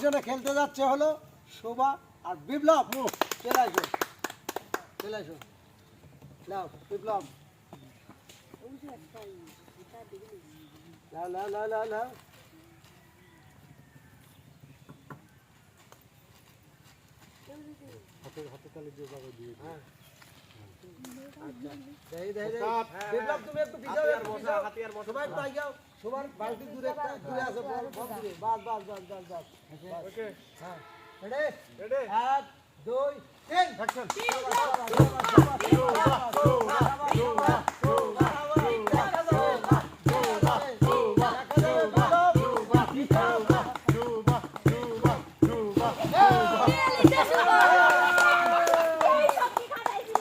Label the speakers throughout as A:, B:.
A: পিছনে খেলতে যাচ্ছে হলো শোভা আর বিপ্লব। মুখ চলে আসো। চলে আসো। নাও বিপ্লব। হাতে হাতে তালে দিয়ে যাব দিয়ে হ্যাঁ। সবার বালতি দূরে দূরে আছে বাস দুই তিন।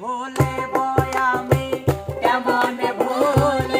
B: ভোলে বয়ামে কেমন ভোলে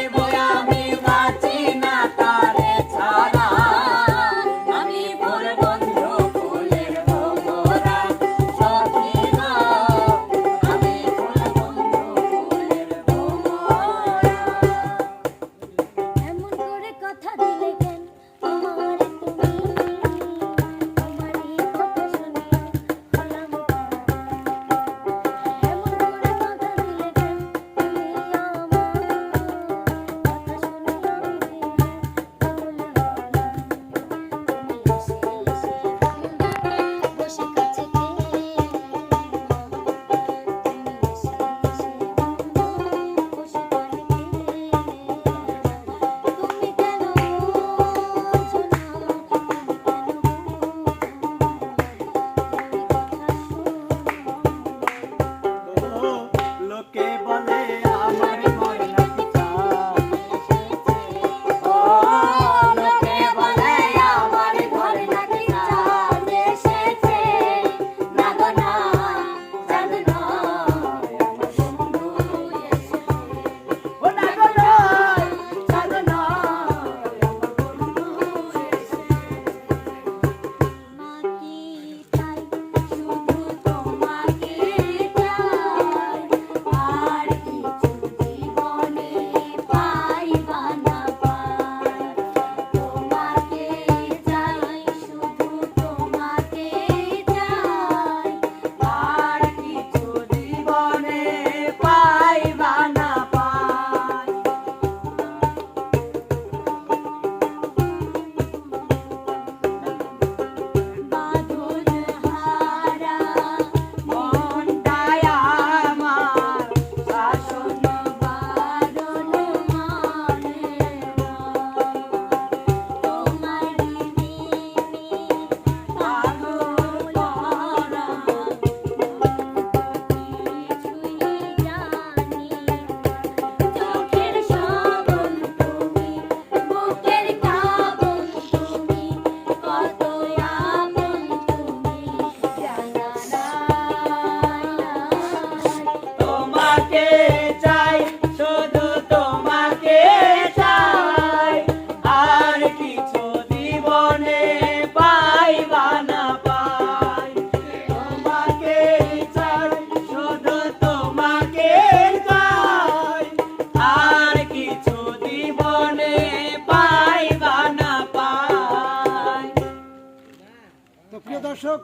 C: দর্শক,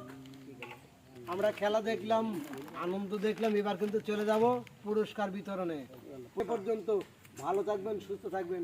C: আমরা খেলা দেখলাম, আনন্দ দেখলাম, এবার কিন্তু চলে যাব পুরস্কার বিতরণে। পর্যন্ত ভালো থাকবেন, সুস্থ থাকবেন।